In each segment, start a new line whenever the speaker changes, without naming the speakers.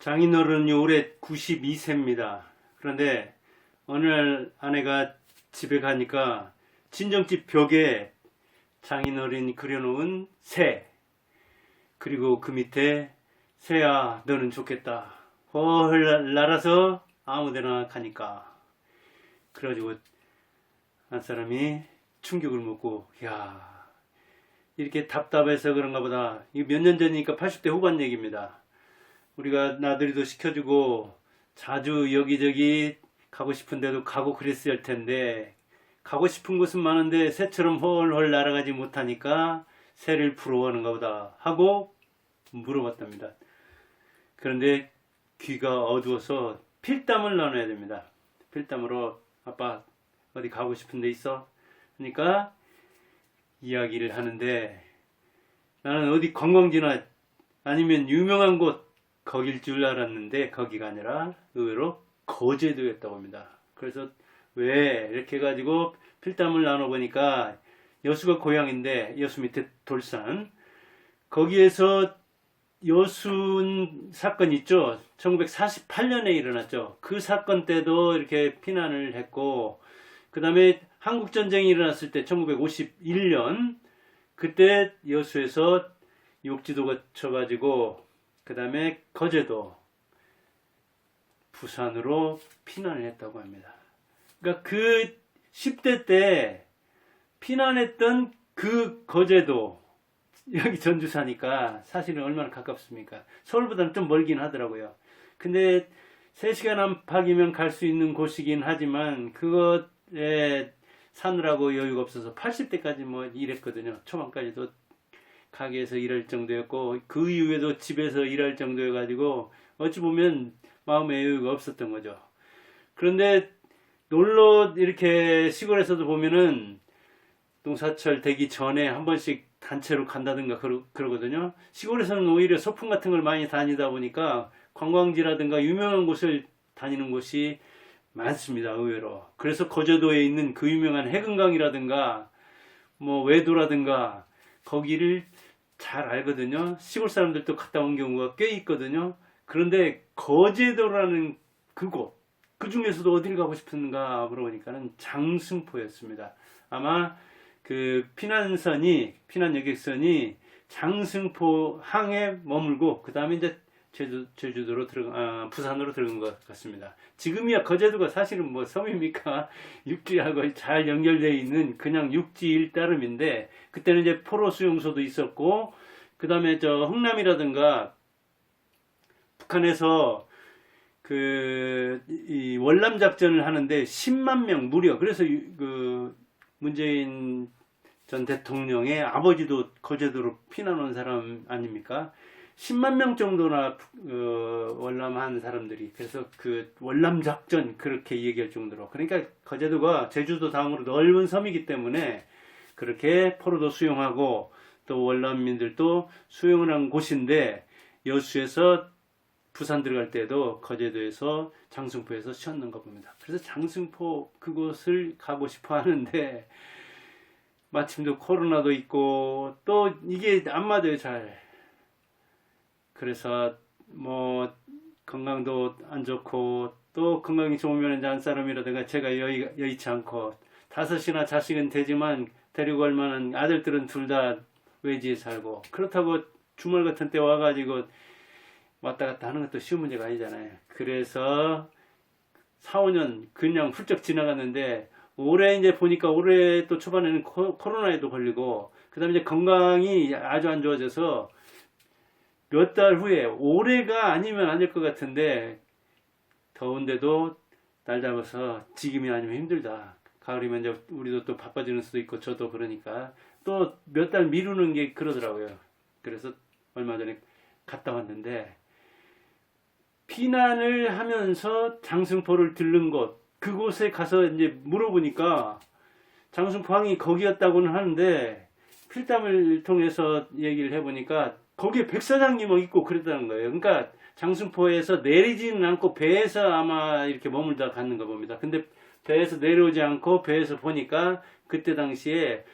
장인어른이 올해 92세입니다. 그런데 날 아내가 집에 가니까 친정집 벽에 장인어른이 그려놓은 새 그리고 그 밑에 새야 너는 좋겠다. 헐 날아서 아무데나 가니까 그래가지고 한 사람이 충격을 먹고 야 이렇게 답답해서 그런가 보다. 이거 몇년 전이니까 80대 후반 얘기입니다. 우리가 나들이도 시켜주고 자주 여기저기 가고 싶은데도 가고 그랬을 텐데 가고 싶은 곳은 많은데 새처럼 헐헐 날아가지 못하니까 새를 부러워하는가 보다 하고 물어봤답니다. 그런데 귀가 어두워서 필담을 나눠야 됩니다. 필담으로 아빠 어디 가고 싶은 데 있어? 그러니까 이야기를 하는데 나는 어디 관광지나 아니면 유명한 곳 거길 줄 알았는데 거기가 아니라 의외로 거제도였다고 합니다. 그래서 왜 이렇게 해가지고 필담을 나눠보니까 여수가 고향인데 여수 밑에 돌산 거기에서 여순 사건 있죠. 1948년에 일어났죠. 그 사건 때도 이렇게 피난을 했고 그 다음에 한국전쟁이 일어났을 때 1951년 그때 여수에서 욕지도가 쳐가지고 그 다음에 거제도 부산으로 피난을 했다고 합니다. 그러니까 그 10대 때 피난했던 그 거제도 여기 전주 사니까 사실은 얼마나 가깝습니까? 서울보다는 좀 멀긴 하더라고요. 근데 3시간 안팎이면 갈 수 있는 곳이긴 하지만 그것에 사느라고 여유가 없어서 80대까지 뭐 일했거든요. 초반까지도 가게에서 일할 정도였고 그 이후에도 집에서 일할 정도여 가지고 어찌 보면 마음의 여유가 없었던 거죠. 그런데 놀러 이렇게 시골에서도 보면은 농사철 되기 전에 한 번씩 단체로 간다든가 그러, 그러거든요. 시골에서는 오히려 소풍 같은 걸 많이 다니다 보니까 관광지라든가 유명한 곳을 다니는 곳이 많습니다. 의외로. 그래서 거제도에 있는 그 유명한 해금강이라든가 뭐 외도라든가 거기를 잘 알거든요. 시골 사람들도 갔다 온 경우가 꽤 있거든요. 그런데 거제도라는 그곳 그 중에서도 어딜 가고 싶은가 물어보니까는 장승포였습니다. 아마 그 피난선이 피난 여객선이 장승포 항에 머물고 그 다음에 이제 제주, 제주도로 들어가 아, 부산으로 들어간 것 같습니다. 지금이야 거제도가 사실은 뭐 섬입니까 육지하고 잘 연결되어 있는 그냥 육지 일 따름인데 그때는 이제 포로 수용소도 있었고 그 다음에 저 흥남이라든가 북한에서 그, 이 월남 작전을 하는데 10만 명 무려, 그래서 유- 그 문재인 전 대통령의 아버지도 거제도로 피난 온 사람 아닙니까? 10만 명 정도나 어, 월남한 사람들이 그래서 그 월남 작전 그렇게 얘기할 정도로 그러니까 거제도가 제주도 다음으로 넓은 섬이기 때문에 그렇게 포로도 수용하고 또 월남민들도 수용을 한 곳인데 여수에서 부산 들어갈 때도 거제도에서 장승포에서 쉬었는가 봅니다. 그래서 장승포 그곳을 가고 싶어 하는데 마침 또 코로나도 있고 또 이게 안 맞아요 잘. 그래서 뭐 건강도 안 좋고 또 건강이 좋으면 이제 안 사람이라든가 제가 여의, 여의치 않고 다섯이나 자식은 되지만 데리고 갈 만한 아들들은 둘 다 외지에 살고 그렇다고 주말 같은 때 와가지고 왔다 갔다 하는 것도 쉬운 문제가 아니잖아요. 그래서 4, 5년 그냥 훌쩍 지나갔는데 올해 이제 보니까 올해 또 초반에는 코, 코로나에도 걸리고 그다음에 이제 건강이 아주 안 좋아져서 몇 달 후에 올해가 아니면 아닐 것 같은데 더운데도 날 잡아서 지금이 아니면 힘들다. 가을이면 이제 우리도 또 바빠지는 수도 있고 저도 그러니까 또 몇 달 미루는 게 그러더라고요. 그래서 얼마 전에 갔다 왔는데 피난을 하면서 장승포를 들른 곳 그곳에 가서 이제 물어보니까 장승포항이 거기였다고는 하는데 필담을 통해서 얘기를 해보니까 거기에 백사장님 있고 그랬다는 거예요. 그러니까 장승포에서 내리지는 않고 배에서 아마 이렇게 머물다 갔는가 봅니다. 근데 배에서 내려오지 않고 배에서 보니까 그때 당시에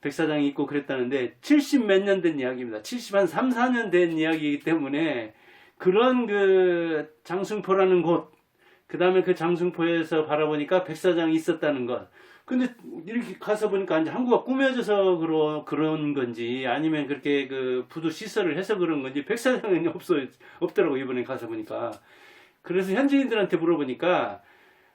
백사장이 있고 그랬다는데 70 몇 년 된 이야기입니다. 70 한 3, 4년 된 이야기이기 때문에 그런 그 장승포라는 곳, 그 다음에 그 장승포에서 바라보니까 백사장이 있었다는 것. 근데 이렇게 가서 보니까 이제 한국가 꾸며져서 그러, 그런 건지 아니면 그렇게 그 부두 시설을 해서 그런 건지 백사장은 없어, 없더라고 이번에 가서 보니까. 그래서 현지인들한테 물어보니까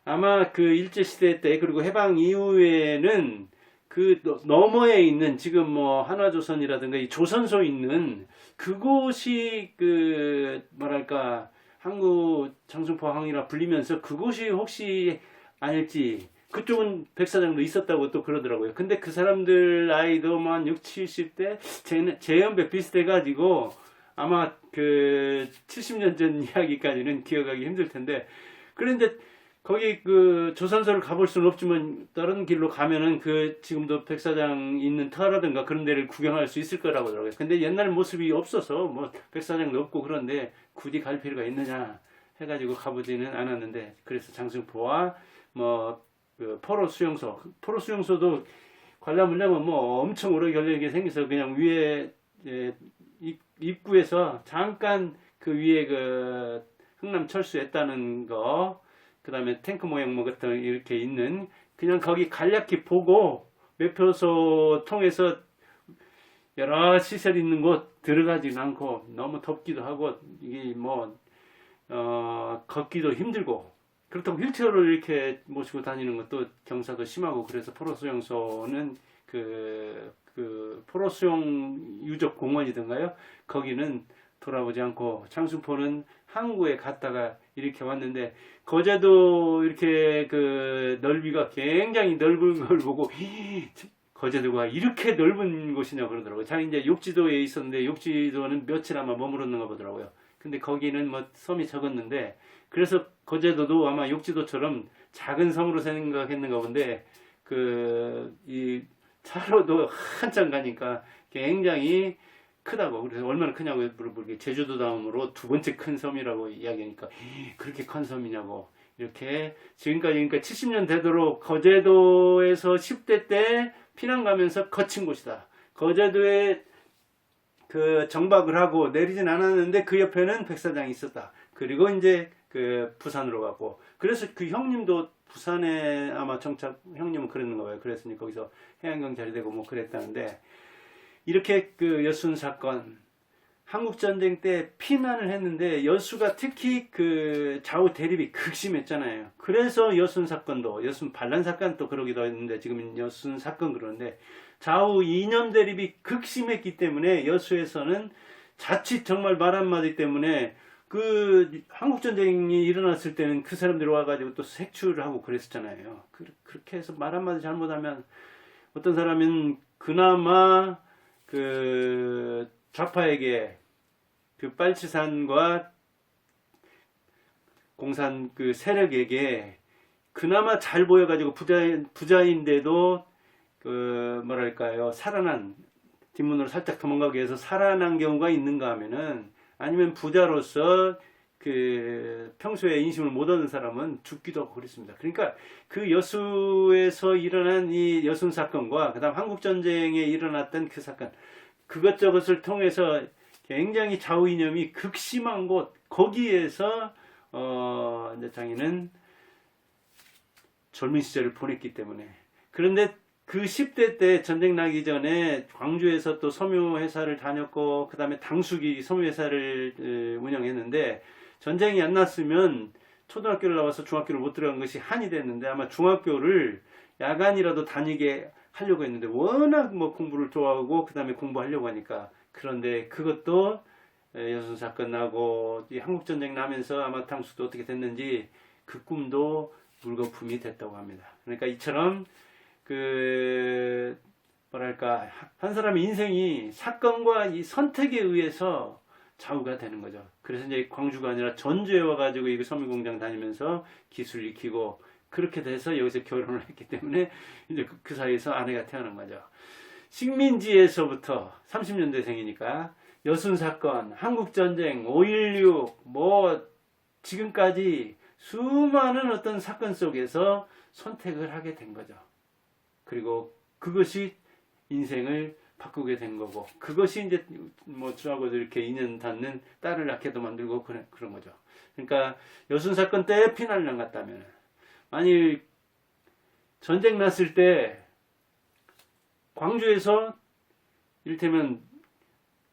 아마 그 일제 시대 때 그리고 해방 이후에는 그 너- 너머에 있는 지금 뭐 한화조선이라든가 이 조선소 있는 그곳이 그 뭐랄까 한국 장승포항이라 불리면서 그곳이 혹시 아닐지 그쪽은 백사장도 있었다고 또 그러더라고요. 근데 그 사람들 나이도 만 6, 70대 제, 제 연배 비슷해가지고 아마 그 70년 전 이야기까지는 기억하기 힘들 텐데 그런데 거기 그 조선소를 가볼 수는 없지만 다른 길로 가면은 그 지금도 백사장 있는 터라든가 그런 데를 구경할 수 있을 거라고 하더라고요. 근데 옛날 모습이 없어서 뭐 백사장도 없고 그런데 굳이 갈 필요가 있느냐 해가지고 가보지는 않았는데 그래서 장승포와 뭐 그 포로 수용소. 포로 수용소도 관람하려면 뭐 엄청 오래 걸리게 생겨서 그냥 위에 예, 입- 입구에서 잠깐 그 위에 그 흥남 철수했다는 거, 그 다음에 탱크 모양 뭐 같은 이렇게 있는 그냥 거기 간략히 보고 매표소 통해서 여러 시설 있는 곳 들어가지는 않고 너무 덥기도 하고 이게 뭐 어, 걷기도 힘들고 그렇다고 휠체어를 이렇게 모시고 다니는 것도 경사도 심하고 그래서 포로수용소는 그, 그 포로수용 유적 공원이던가요? 거기는 돌아보지 않고 장순포는 항구에 갔다가 이렇게 왔는데 거제도 이렇게 그 넓이가 굉장히 넓은 걸 보고 거제도가 이렇게 넓은 곳이냐 그러더라고요. 자 이제 욕지도에 있었는데 욕지도는 며칠 아마 머물렀는가 보더라고요. 근데 거기는 뭐 섬이 적었는데 그래서 거제도도 아마 욕지도처럼 작은 섬으로 생각했는가 본데 그 이 차로도 한참 가니까 굉장히 크다고 그래서 얼마나 크냐고 물어보게 제주도 다음으로 두 번째 큰 섬이라고 이야기하니까 그렇게 큰 섬이냐고 이렇게 지금까지 그러니까 70년 되도록 거제도에서 10대 때 피난 가면서 거친 곳이다. 거제도에 그 정박을 하고 내리진 않았는데 그 옆에는 백사장이 있었다. 그리고 이제 그 부산으로 가고 그래서 그 형님도 부산에 아마 정착 형님은 그랬는가 봐요. 그랬으니 거기서 해양경찰이 되고 뭐 그랬다는데 이렇게 그 여순 사건 한국 전쟁 때 피난을 했는데 여수가 특히 그 좌우 대립이 극심했잖아요. 그래서 여순 사건도 여순 반란 사건도 그러기도 했는데 지금 여순 사건 그러는데 좌우 이념 대립이 극심했기 때문에 여수에서는 자칫 정말 말 한마디 때문에 그 한국 전쟁이 일어났을 때는 그 사람들이 와가지고 또 색출을 하고 그랬었잖아요. 그, 그렇게 해서 말 한마디 잘못하면 어떤 사람은 그나마 그 좌파에게 그 빨치산과 공산 그 세력에게 그나마 잘 보여가지고 부자 부자인데도 그 뭐랄까요 살아난 뒷문으로 살짝 도망가기 위해서 살아난 경우가 있는가 하면은 아니면 부자로서 그 평소에 인심을 못 얻는 사람은 죽기도 하고 그랬습니다. 그러니까 그 여수에서 일어난 이 여순 사건과 그다음 한국 전쟁에 일어났던 그 사건 그것저것을 통해서 굉장히 좌우 이념이 극심한 곳 거기에서 어 이제 장인은 젊은 시절을 보냈기 때문에 그런데 그 10대 때 전쟁 나기 전에 광주에서 또 섬유 회사를 다녔고 그 다음에 당숙이 섬유 회사를 어, 운영했는데 전쟁이 안 났으면 초등학교를 나와서 중학교를 못 들어간 것이 한이 됐는데 아마 중학교를 야간이라도 다니게 하려고 했는데 워낙 뭐 공부를 좋아하고 그 다음에 공부하려고 하니까 그런데 그것도 에, 여순 사건 나고 이 한국 전쟁 나면서 아마 당수도 어떻게 됐는지 그 꿈도 물거품이 됐다고 합니다. 그러니까 이처럼 그 뭐랄까 한 사람의 인생이 사건과 이 선택에 의해서 좌우가 되는 거죠. 그래서 이제 광주가 아니라 전주에 와가지고 이 섬유공장 다니면서 기술 익히고 그렇게 돼서 여기서 결혼을 했기 때문에 이제 그, 그 사이에서 아내가 태어난 거죠. 식민지에서부터 30년대생이니까 여순 사건, 한국 전쟁, 5.16, 뭐 지금까지 수많은 어떤 사건 속에서 선택을 하게 된 거죠. 그리고 그것이 인생을 바꾸게 된 거고 그것이 이제 뭐 저하고도 이렇게 인연 닿는 딸을 낳게도 만들고 그런 그런 거죠. 그러니까 여순 사건 때 피난을 안 갔다면 만일 전쟁 났을 때 광주에서 이를테면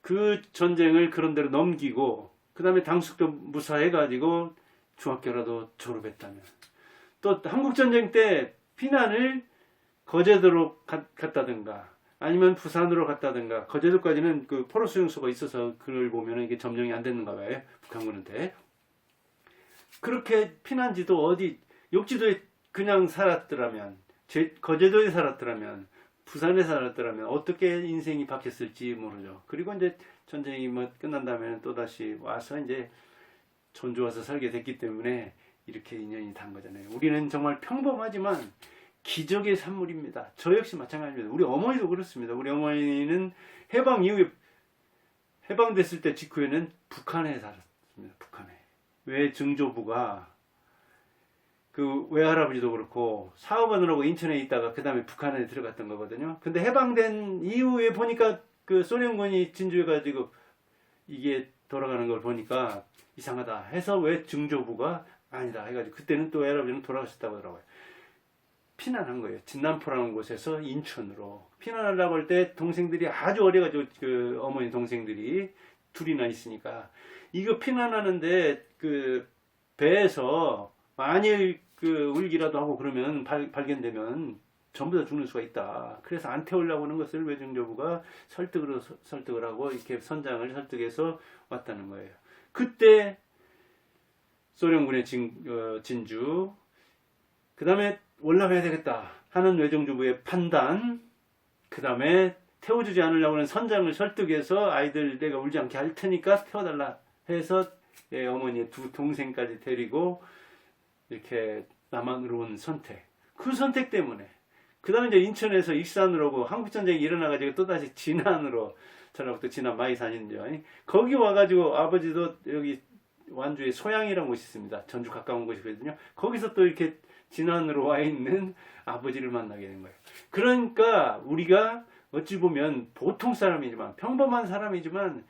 그 전쟁을 그런 대로 넘기고 그 다음에 당숙도 무사해가지고 중학교라도 졸업했다면 또 한국전쟁 때 피난을 거제도로 가- 갔다든가 아니면 부산으로 갔다든가 거제도까지는 그 포로 수용소가 있어서 그걸 보면 이게 점령이 안 됐는가 봐요 북한군한테 그렇게 피난지도 어디 욕지도에 그냥 살았더라면 제, 거제도에 살았더라면 부산에 살았더라면 어떻게 인생이 바뀌었을지 모르죠. 그리고 이제 전쟁이 뭐 끝난 다음에는 또 다시 와서 이제 전주 와서 살게 됐기 때문에 이렇게 인연이 단 거잖아요. 우리는 정말 평범하지만 기적의 산물입니다. 저 역시 마찬가지입니다. 우리 어머니도 그렇습니다. 우리 어머니는 해방 이후에 해방됐을 때 직후에는 북한에 살았습니다. 북한에. 왜 증조부가 그 외할아버지도 그렇고 사업하느라고 인천에 있다가 그 다음에 북한에 들어갔던 거거든요. 근데 해방된 이후에 보니까 그 소련군이 진주해가지고 이게 돌아가는 걸 보니까 이상하다 해서 왜 증조부가 아니다 해가지고 그때는 또 외할아버지는 돌아가셨다고 하더라고요. 피난한 거예요. 진남포라는 곳에서 인천으로 피난하려고 할 때 동생들이 아주 어려가지고 그 어머니 동생들이 둘이나 있으니까 이거 피난하는데 그 배에서 만일 그 울기라도 하고 그러면 발, 발견되면 전부 다 죽는 수가 있다. 그래서 안 태우려고 하는 것을 외정조부가 설득으로 서- 설득을 하고 이렇게 선장을 설득해서 왔다는 거예요. 그때 소련군의 진, 어, 진주, 그 다음에 올라가야 되겠다 하는 외정주부의 판단, 그 다음에 태워주지 않으려고 하는 선장을 설득해서 아이들 내가 울지 않게 할 테니까 태워달라 해서 예, 어머니의 두 동생까지 데리고 이렇게 남한으로 온 선택. 그 선택 때문에. 그 다음에 이제 인천에서 익산으로 오고 한국전쟁이 일어나가지고 또다시 진안으로 저라부터 진안 마이산인죠. 거기 와가지고 아버지도 여기 완주에 소양이라는 곳이 있습니다. 전주 가까운 곳이거든요. 거기서 또 이렇게 진안으로 와 있는 아버지를 만나게 된 거예요. 그러니까 우리가 어찌 보면 보통 사람이지만 평범한 사람이지만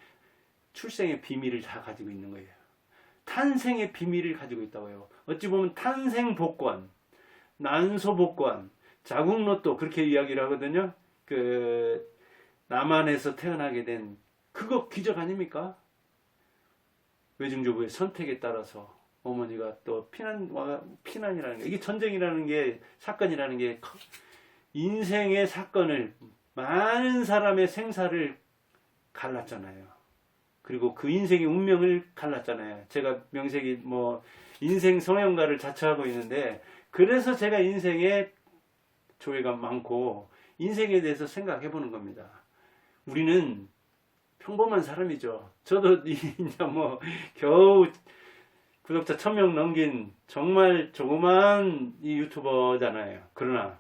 출생의 비밀을 다 가지고 있는 거예요. 탄생의 비밀을 가지고 있다고요. 어찌 보면 탄생 복권, 난소 복권, 자궁 로또 그렇게 이야기를 하거든요. 그 남한에서 태어나게 된 그거 기적 아닙니까? 외증조부의 선택에 따라서 어머니가 또 피난 와 피난이라는 게 이게 전쟁이라는 게 사건이라는 게 커- 인생의 사건을 많은 사람의 생사를 갈랐잖아요. 그리고 그 인생의 운명을 갈랐잖아요. 제가 명색이 뭐 인생 성형가를 자처하고 있는데 그래서 제가 인생에 조회가 많고 인생에 대해서 생각해 보는 겁니다. 우리는 평범한 사람이죠. 저도 이제 뭐 겨우 구독자 1000명 넘긴 정말 조그만 이 유튜버잖아요. 그러나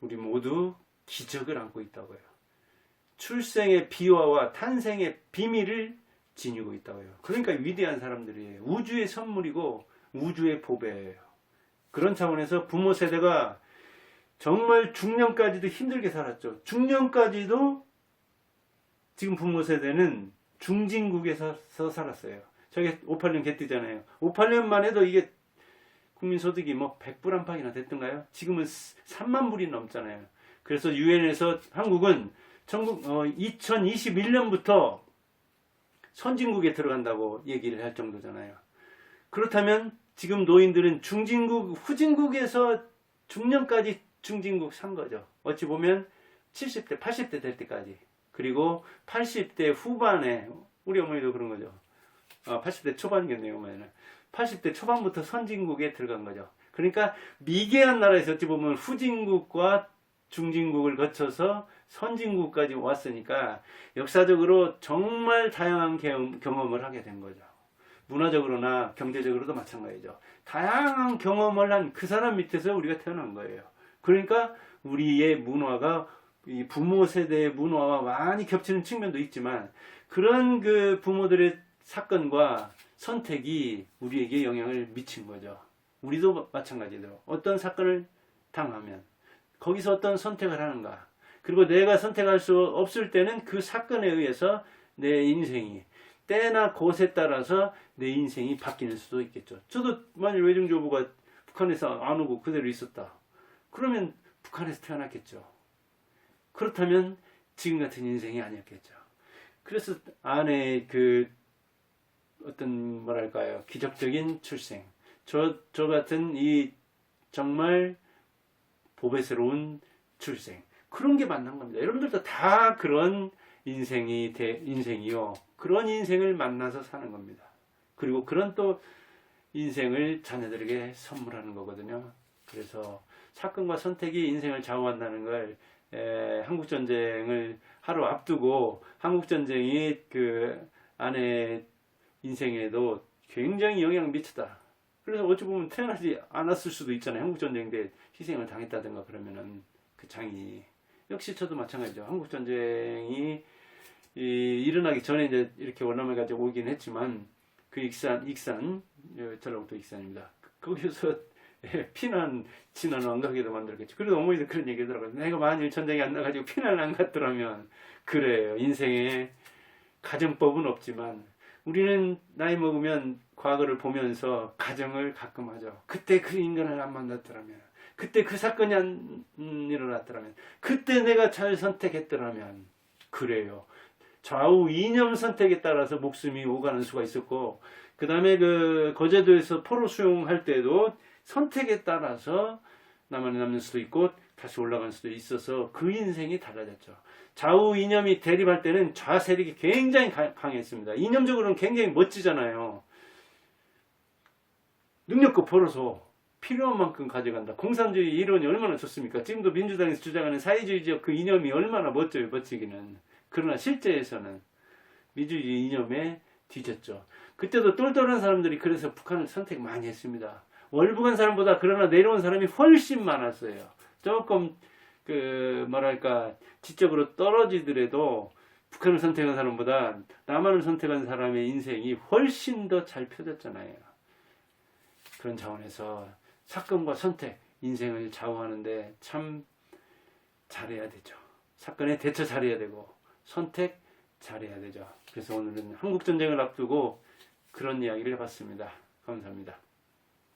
우리 모두 기적을 안고 있다고요. 출생의 비화와 탄생의 비밀을 지니고 있다고요. 그러니까 위대한 사람들이에요. 우주의 선물이고 우주의 보배예요. 그런 차원에서 부모 세대가 정말 중년까지도 힘들게 살았죠. 중년까지도 지금 부모 세대는 중진국에서 살았어요. 저게 58년 개띠잖아요. 58년만 해도 이게 국민소득이 뭐 100불 안팎이나 됐던가요? 지금은 3만 불이 넘잖아요. 그래서 유엔에서 한국은 전국 2021년부터 선진국에 들어간다고 얘기를 할 정도잖아요. 그렇다면 지금 노인들은 중진국, 후진국에서 중년까지 중진국 산 거죠. 어찌 보면 70대, 80대 될 때까지. 그리고 80대 후반에, 우리 어머니도 그런 거죠. 어, 80대 초반이겠네요, 어머니는. 80대 초반부터 선진국에 들어간 거죠. 그러니까 미개한 나라에서 어찌 보면 후진국과 중진국을 거쳐서 선진국까지 왔으니까 역사적으로 정말 다양한 경험- 경험 을 하게 된 거죠. 문화적으로나 경제적으로도 마찬가지죠. 다양한 경험을 한 그 사람 밑에서 우리가 태어난 거예요. 그러니까 우리의 문화가 이 부모 세대의 문화와 많이 겹치는 측면도 있지만 그런 그 부모들의 사건과 선택이 우리에게 영향을 미친 거죠. 우리도 마찬가지로 어떤 사건을 당하면 거기서 어떤 선택을 하는가. 그리고 내가 선택할 수 없을 때는 그 사건에 의해서 내 인생이 때나 곳에 따라서 내 인생이 바뀌는 수도 있겠죠. 저도 만일 외정조부가 북한에서 안 오고 그대로 있었다. 그러면 북한에서 태어났겠죠. 그렇다면 지금 같은 인생이 아니었겠죠. 그래서 아내의 그 어떤 뭐랄까요 기적적인 출생 저, 저 같은 이 정말 보배스러운 출생 그런 게 만난 겁니다. 여러분들도 다 그런 인생이 대, 인생이요 그런 인생을 만나서 사는 겁니다. 그리고 그런 또 인생을 자녀들에게 선물하는 거거든요. 그래서 사건과 선택이 인생을 좌우한다는 걸 에, 한국 전쟁을 하루 앞두고 한국 전쟁이 그 아내 인생에도 굉장히 영향을 미쳤다. 그래서 어찌 보면 태어나지 않았을 수도 있잖아요. 한국 전쟁 때 희생을 당했다든가 그러면은 그 장인이 역시 저도 마찬가지죠. 한국 전쟁이 이, 일어나기 전에 이제 이렇게 원남을 가지고 오긴 했지만 그 익산 익산 예, 전라북도 익산입니다. 거기서 예, 피난 진화는 안 가게도 만들었겠죠. 그래도 어머니도 그런 얘기 하더라고요. 내가 만일 전쟁이 안 나가지고 피난 안 갔더라면 그래요. 인생에 가정법은 없지만 우리는 나이 먹으면 과거를 보면서 가정을 가끔 하죠. 그때 그 인간을 안 만났더라면, 그때 그 사건이 안 음, 일어났더라면, 그때 내가 잘 선택했더라면, 그래요. 좌우 이념 선택에 따라서 목숨이 오가는 수가 있었고, 그 다음에 그 거제도에서 포로 수용할 때도 선택에 따라서 남한에 남는 수도 있고, 다시 올라갈 수도 있어서 그 인생이 달라졌죠. 좌우 이념이 대립할 때는 좌 세력이 굉장히 가- 강했습니다. 이념적으로는 굉장히 멋지잖아요. 능력껏 벌어서 필요한 만큼 가져간다. 공산주의 이론이 얼마나 좋습니까? 지금도 민주당에서 주장하는 사회주의적 그 이념이 얼마나 멋져요, 멋지기는. 그러나 실제에서는 민주주의 이념에 뒤졌죠. 그때도 똘똘한 사람들이 그래서 북한을 선택 많이 했습니다. 월북한 사람보다 그러나 내려온 사람이 훨씬 많았어요. 조금 그 뭐랄까 지적으로 떨어지더라도 북한을 선택한 사람보다 남한을 선택한 사람의 인생이 훨씬 더 잘 펴졌잖아요. 그런 차원에서 사건과 선택, 인생을 좌우하는데 참 잘해야 되죠. 사건에 대처 잘해야 되고 선택 잘해야 되죠. 그래서 오늘은 한국 전쟁을 앞두고 그런 이야기를 해봤습니다. 감사합니다.